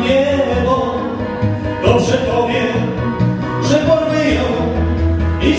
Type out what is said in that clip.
niebo. Dobrze powiem, że porwy ją i